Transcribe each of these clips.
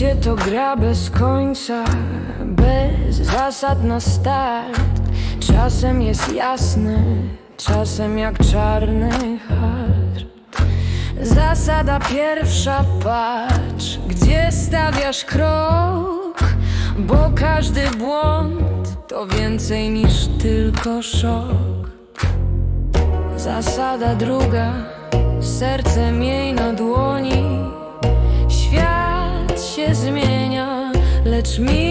to gra bez końca, bez zasad na start. Czasem jest jasny, czasem jak czarny hart. Zasada pierwsza, patrz, gdzie stawiasz krok, bo każdy błąd to więcej niż tylko szok. Zasada druga, serce miej na dłoni. Się zmienia, lecz miłość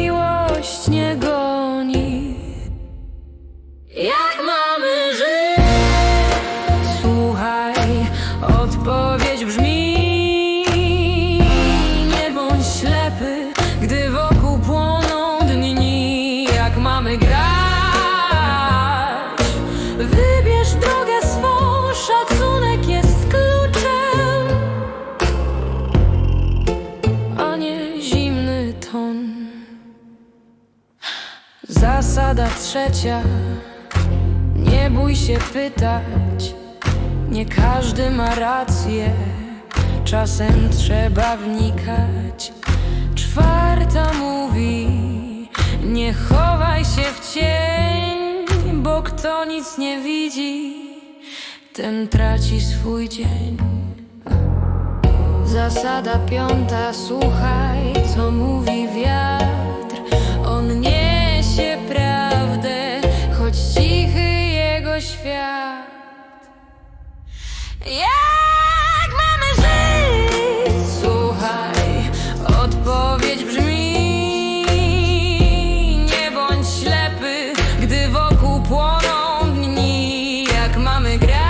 Zasada trzecia nie bój się pytać, nie każdy ma rację, czasem trzeba wnikać. Czwarta mówi, nie chowaj się w cień, bo kto nic nie widzi, ten traci swój dzień. Zasada piąta, słuchaj, co mówi wiatr. świat. Jak mamy żyć? Słuchaj, odpowiedź brzmi: Nie bądź ślepy, gdy wokół płoną dni. Jak mamy grać?